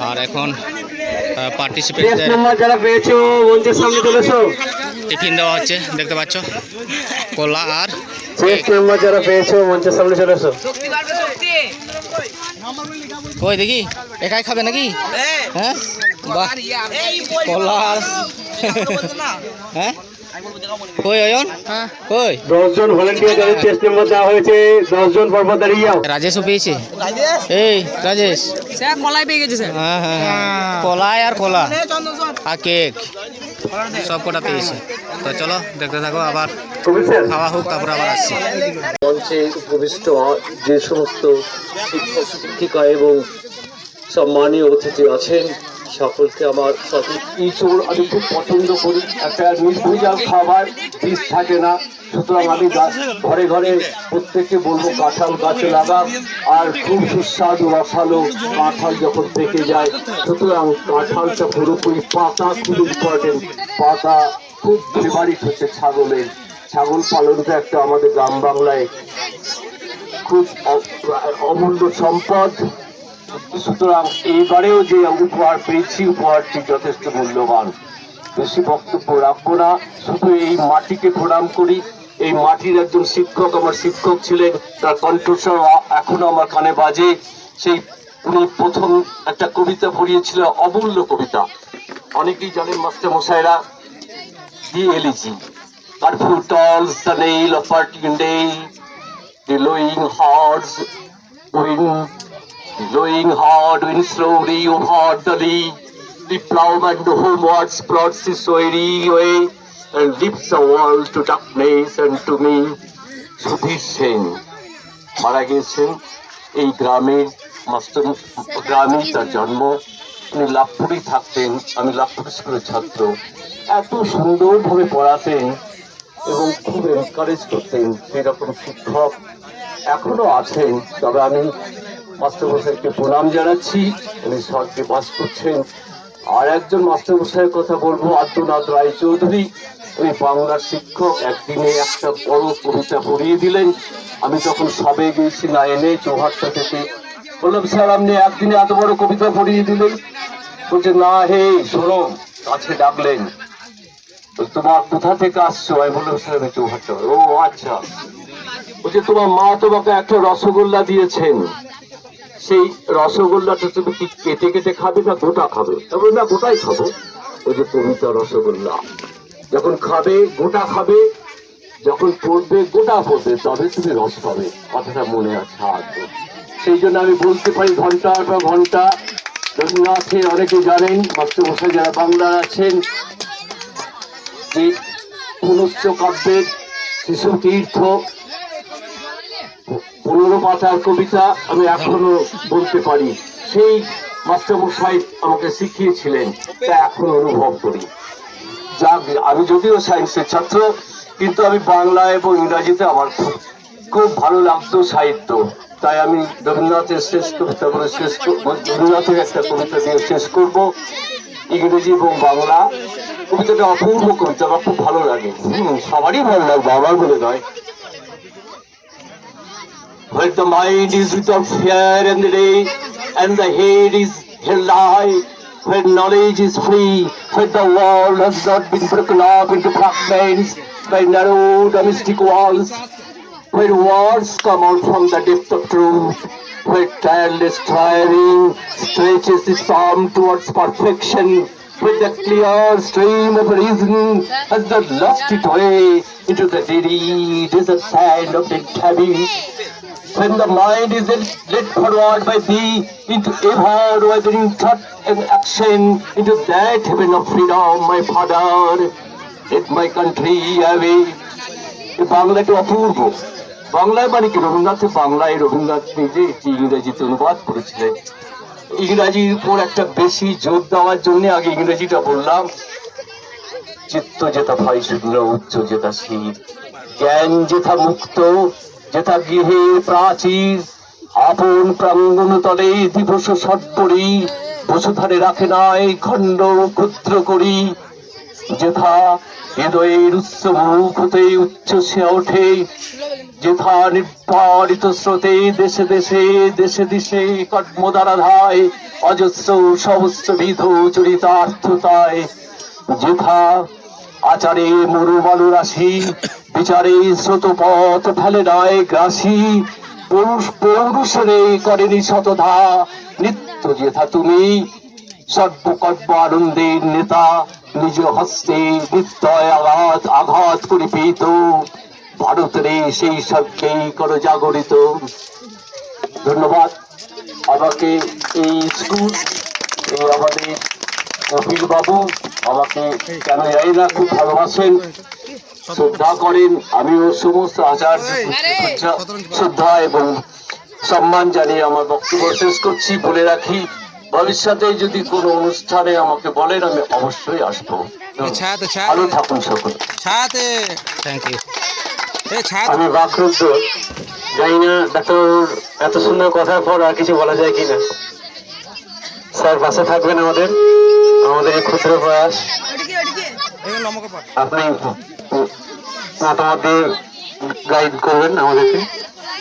আর এখন পার্টিসিপেন্টদের নাম্বার যারা পেয়েছ মঞ্চের সামনে চলে এসো টিফিন দেওয়া হচ্ছে দেখতে পাচ্ছ কলা আর টেস্ট নাম্বার যারা পেয়েছ মঞ্চের সামনে চলে এসো কই দেখি একাই খাবে নাকি হ্যাঁ বাহ কলা আর হ্যাঁ দশজন ভলেন্টিয়ার যাদের টেস্ট নাম্বার দেওয়া হয়েছে দশজন পরপর দাঁড়িয়ে রাজেশও পেয়েছে এই রাজেশ। স্যার কলাই পেয়ে গেছে স্যার হ্যাঁ হ্যাঁ হ্যাঁ। কলাই আর কলা। আর কেক। সব কটা পেয়েছে। তো চলো দেখতে থাকো আবার খাওয়া হোক তারপর আবার আসছি। মঞ্চে উপবিষ্ট যে সমস্ত শিক্ষক শিক্ষিকা এবং সম্মানীয় অতিথি আছেন। সকলকে আমার ইঁচড় আমি খুব পছন্দ করি। একটা নির্ভেজাল খাবার বীজ থাকে না। সুতরাং আমি গা- ঘরে ঘরে প্রত্যেককে বলব, কাঁঠাল গাছে লাগা আর খুব সুস্বাদু রসালো কাঁঠাল যখন পেকে যায়, সুতরাং কাঁঠালটা পুরোপুরি পাতা খুব ইম্পর্টেন্ট পাতা খুব ফেভারিট হচ্ছে ছাগলের। ছাগল পালনটা একটা আমাদের গ্রাম বাংলায় খুব অমূল্য সম্পদ। সুতরাং এইবারেও যে উপহার পেয়েছি উপহারটি যথেষ্ট মূল্যবান। বেশি বক্তব্য রাখব না শুধু এই মাটিকে প্রণাম করি। এই মাটির একজন শিক্ষক আমার শিক্ষক ছিলেন তার কণ্ঠস্বর এখনও আমার কানে বাজে। সেই উনি প্রথম একটা কবিতা পড়িয়েছিল অমূল্য কবিতা। অনেকেই জানেন মাস্টার মশাইরা দিয়ে elegy. Curfew tolls the nail of parting day, the lowing hearts win, the lowing heart wins slowly over the lea. The plowman homewards plods his weary way and leaves the world to darkness and to me. Sudhir Sen মারা গিয়েছেন এই গ্রামে master গ্রামেই তার জন্ম উনি লাভপুরেই থাকতেন আমি লাভপুর স্কুলের ছাত্র এত সুন্দরভাবে পড়াতেন এবং খুব এনকারেজ করতেন সেরকম শিক্ষক এখনও আছেন তবে আমি মাস্টারমশাইকে প্রণাম জানাচ্ছি। উনি স্বর্গে বাস করছেন। আর একজন মাস্টারমশাইয়ের কথা বলব আদ্যনাথ রায় চৌধুরী উনি বাংলার শিক্ষক। একদিনে একটা বড় কবিতা পড়িয়ে দিলেন। আমি তখন সবে গিয়েছি লাইনে, চৌহাট্টা থেকে। বললাম, স্যার, আপনি একদিনে এত বড় কবিতা পড়িয়ে দিলেন? বলছে, না হে, শোনো, কাছে ডাকলেন। তোমার কোথা থেকে আসছো? আমি বললাম, স্যার, আমি চৌহাট্টা। ও আচ্ছা। বলছে, তোমার মা তোমাকে একটা রসগোল্লা দিয়েছেন। সেই রসগোল্লাটা তুমি কি কেটে কেটে খাবে না গোটা খাবে? তবে না গোটাই খাব। ওই যে কবিতা রসগোল্লা। যখন খাবে, গোটা খাবে, যখন পড়বে, গোটা পড়বে, তবে তুমি রস পাবে। কথাটা মনে আছে আজও সেই জন্য আমি বলতে পারি ঘণ্টার পর ঘণ্টা রবীন্দ্রনাথের অনেকে জানেন মাস্টারমশাই যারা বাংলার আছেন, যে পুনশ্চ কাব্যের শিশু তীর্থ পনেরো পাতার কবিতা আমি এখনও বলতে পারি। সেই মাস্টারমশাই আমাকে শিখিয়েছিলেন, তা এখন অনুভব করি। যাক, আমি যদিও সায়েন্সের ছাত্র, কিন্তু আমি বাংলা এবং ইংরাজিতে আমার খুব ভালো লাগতো সাহিত্য। তাই আমি রবীন্দ্রনাথের শেষ কবিতা বলে শেষ রবীন্দ্রনাথের একটা কবিতা দিয়ে শেষ করব। ইংরেজি এবং বাংলা। কবিতাটা অপূর্ব কবিতা, আমার খুব ভালো লাগে। সবারই ভালো লাগবে আমার বলে নয়। Where the mind is without fear and the day, and the head is held high, where knowledge is free, where the world has not been broken up into fragments by narrow domestic walls, where words come out from the depth of truth, where tireless striving stretches its arm towards perfection, where the clear stream of reason has not lost its way into the dreary desert sand of the tabby when the mind is led forward by thee into ever weathering thought and action into that heaven of freedom, my father, let my country away. এই বাংলাটা অপূর্ব বাংলায় মানে কি রবীন্দ্রনাথের বাংলায় রবীন্দ্রনাথ নিজে এটি ইংরেজিতে অনুবাদ করেছিলেন ইংরাজির উপর একটা বেশি জোর দেওয়ার জন্য আগে ইংরেজিটা বললাম চিত্ত যেথা ভয় শূন্য উচ্চ যেথা শীত জ্ঞান যেথা মুক্ত যেথা গৃহে প্রাচীর আপন প্রাঙ্গণ তলে দিবস সৎপরি বসুধারে রাখে নাই খণ্ড ক্ষুদ্র করি। যেথা হৃদয়ের উচ্চ মুখ হতে উচ্চ সে ওঠে, যেথা নির্ধারিত স্রোতে দেশে দেশে দেশে দেশে কর্মদারাধায় অজস্র সহস্র বিধ চরিতার্থতায়। যেথা আচারে মরুমালু রাশি, বিচারে স্রোতপথ ফেলে নয় গ্রাসী, পৌরুষ, পৌরুষরে করেনি শতধা নিত্য যেথা তুমি, সর্বকর্ম আনন্দের নেতা, নিজ হস্তে নিত্যয় আঘাত আঘাত করিপিত, ভারতের সেই সবকেই করো জাগরিত। ধন্যবাদ। আমাকে এই স্কুল আমাদের কপিল বাবু আমাকে না খুব ভালোবাসেন। শ্রদ্ধা করেন আমিও সমস্ত আচার্য শ্রদ্ধা- শ্রদ্ধা এবং সম্মান জানিয়ে আমার বক্তব্য শেষ করছি। বলে রাখি ভবিষ্যতে যদি কোনো অনুষ্ঠানে আমাকে বলেন আমি অবশ্যই আসব। ভালো থাকুন সকলে। আমি বাকরুদ্ধ। জানি না ডাক্তার এত সুন্দর কথার পর আর কিছু বলা যায় কিনা। স্যার বাসে থাকবেন আমাদের। আমাদের এই ক্ষুদ্র প্রয়াস। আপনি মতামত দিয়ে গাইড করবেন আমাদেরকে।